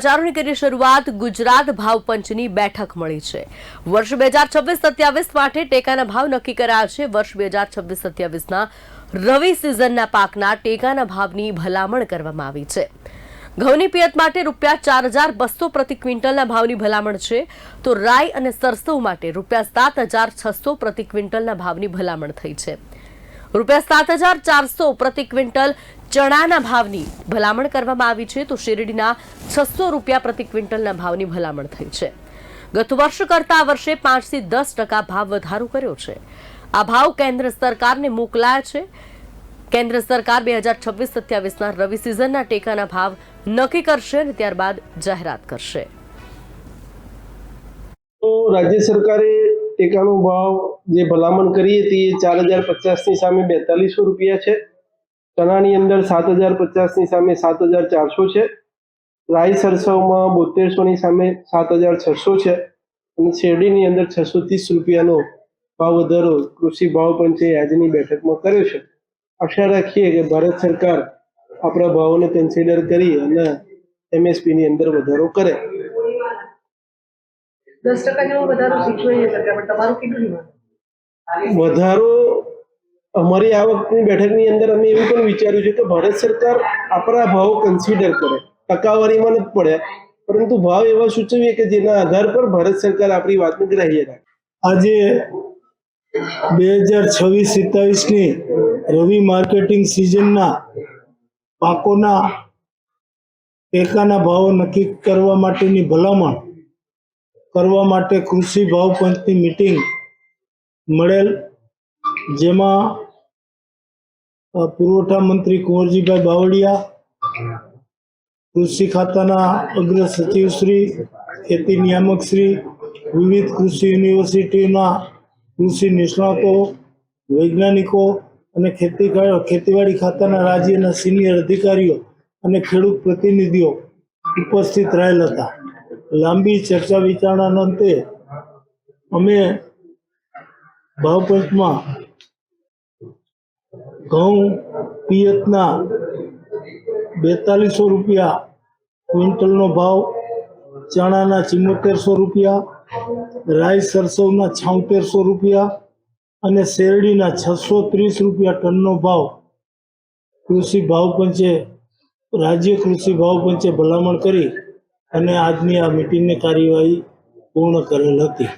સમાચારોની કરી શરૂઆત ગુજરાત ભાવ બેઠક મળી છે. વર્ષ બે હજાર છવ્વીસ સત્યાવીસ માટે ટેકાના ભાવ નક્કી કરાયા છે. વર્ષ બે હજાર છવ્વીસ સત્યાવીસના રવિ સિઝનના પાકના ટેકાના ભાવની ભલામણ કરવામાં આવી છે. ઘઉંની પિયત માટે રૂપિયા ચાર હજાર બસો પ્રતિ ક્વિન્ટલના ભાવની ભલામણ છે. તો રાઈ અને સરસવ માટે રૂપિયા સાત હજાર છસો પ્રતિ ક્વિન્ટલના ભાવની ભલામણ થઈ છે. રૂપિયા સાત હજાર ચારસો પ્રતિ ક્વિન્ટલ ચણાના ભાવની ભલામણ કરવામાં આવી છે તો શેરડીના છસો રૂપિયા પ્રતિ ક્વિન્ટલના ભાવની ભલામણ થઈ છે. ગત વર્ષ કરતા આ વર્ષે પાંચથી દસ ટકા ભાવ વધારો કર્યો છે. આ ભાવ કેન્દ્ર સરકારને મોકલાયા છે. કેન્દ્ર સરકાર બે હજાર છવ્વીસ સત્યાવીસના રવિ સિઝનના ટેકાના ભાવ નક્કી કરશે અને ત્યારબાદ જાહેરાત કરશે. રાજ્ય સરકારે ટેકાનો ભાવ જે ભલામણ કરી હતી એ ચાર હજાર પચાસની સામે બેતાલીસો રૂપિયા છે. ચણાની અંદર સાત હજાર પચાસની સામે સાત હજાર ચારસો છે. રાઈ સરસવમાં બોતેરસોની સામે સાત હજાર છસો છે. અને શેરડીની અંદર છસો ત્રીસ રૂપિયાનો ભાવ વધારો કૃષિ ભાવ પંચે આજની બેઠકમાં કર્યો છે. આશા રાખીએ કે ભારત સરકાર આપણા ભાવોને કન્સિડર કરી અને એમએસપીની અંદર વધારો કરે. દસ ટકા જેવો વધારો શીખવાઈ છે સરકાર પણ તમારું કેટલું વધારો અમારી આવકની બેઠકની અંદર અમે એવું પણ વિચાર્યું છે કે ભારત સરકાર આપણા ભાવ કન્સિડર કરે. ટકાવારીમાં નથી પડ્યા. પરંતુ ભાવ એવા સૂચવીએ કે જેના આધાર પર ભારત સરકાર આપણી વાતને ગ્રાહ્ય રાખે. આજે બે હજાર છવ્વીસ સત્તાવીસની રવિ માર્કેટિંગ સિઝનના પાકોના ટેકાના ભાવો નક્કી કરવા માટેની ભલામણ કરવા માટે કૃષિ ભાવ પંચની મિટિંગ મળેલ, જેમાં પુરવઠા મંત્રી કુંવરજીભાઈ બાવળિયા, કૃષિ ખાતાના અગ્ર સચિવ શ્રી, ખેતી નિયામક શ્રી, વિવિધ કૃષિ યુનિવર્સિટીના કૃષિ નિષ્ણાતો, વૈજ્ઞાનિકો અને ખેતી ખેતીવાડી ખાતાના રાજ્યના સિનિયર અધિકારીઓ અને ખેડૂત પ્રતિનિધિઓ ઉપસ્થિત રહેલ હતા. લાંબી ચર્ચા વિચારણાના અંતે અમે ભાવપંચમાં ઘઉં પિયતના બેતાલીસો રૂપિયા, ક્વિન્ટલનો ભાવ ચણાના ચિમ્મોતેરસો રૂપિયા રાઈ સરસવના છાઉતેરસો રૂપિયા અને શેરડીના છસો ત્રીસ રૂપિયા ટનનો ભાવ કૃષિ ભાવ પંચે રાજ્ય કૃષિ ભાવ પંચે ભલામણ કરી. અને આજની આ મિટિંગની કાર્યવાહી પૂર્ણ કરેલ હતી.